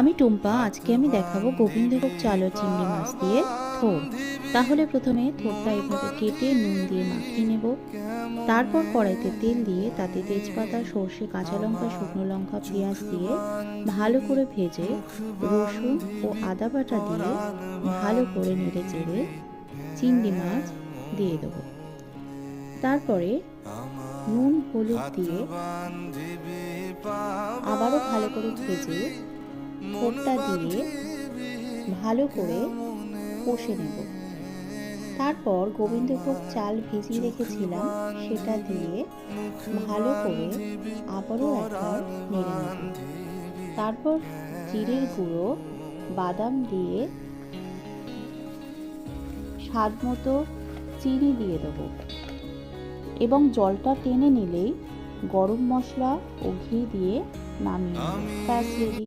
আমি টুম্পা, আজকে আমি দেখাবো গোবিন্দভোগ চাল চিংড়ি মাছ দিয়ে থোর। তাহলে প্রথমে থোরটা এভাবে কেটে নুন দিয়ে মাখিয়ে নেব। তারপর কড়াইতে তেল দিয়ে তাতে তেজপাতা, সর্ষে, কাঁচা লঙ্কা, শুকনো লঙ্কা, পেঁয়াজ দিয়ে ভালো করে ভেজে রসুন ও আদা বাটা দিয়ে ভালো করে নেড়ে চেড়ে চিংড়ি মাছ দিয়ে দেবো। তারপরে নুন, হলুদ দিয়ে ভালো করে ভেজে ঠোঁটটা দিয়ে ভালো করে কষে নেব। তারপর গোবিন্দভোগ চাল ভিজিয়ে রেখেছিলাম সেটা দিয়ে ভালো করে আবারও একবার নেড়ে নেব। তারপর জিরের গুঁড়ো বাদাম দিয়ে স্বাদ মতো চিনি দিয়ে দেবো। এবং জলটা টেনে নিলেই গরম মশলা ও ঘি দিয়ে নামিয়ে নেব ব্যাস রেডি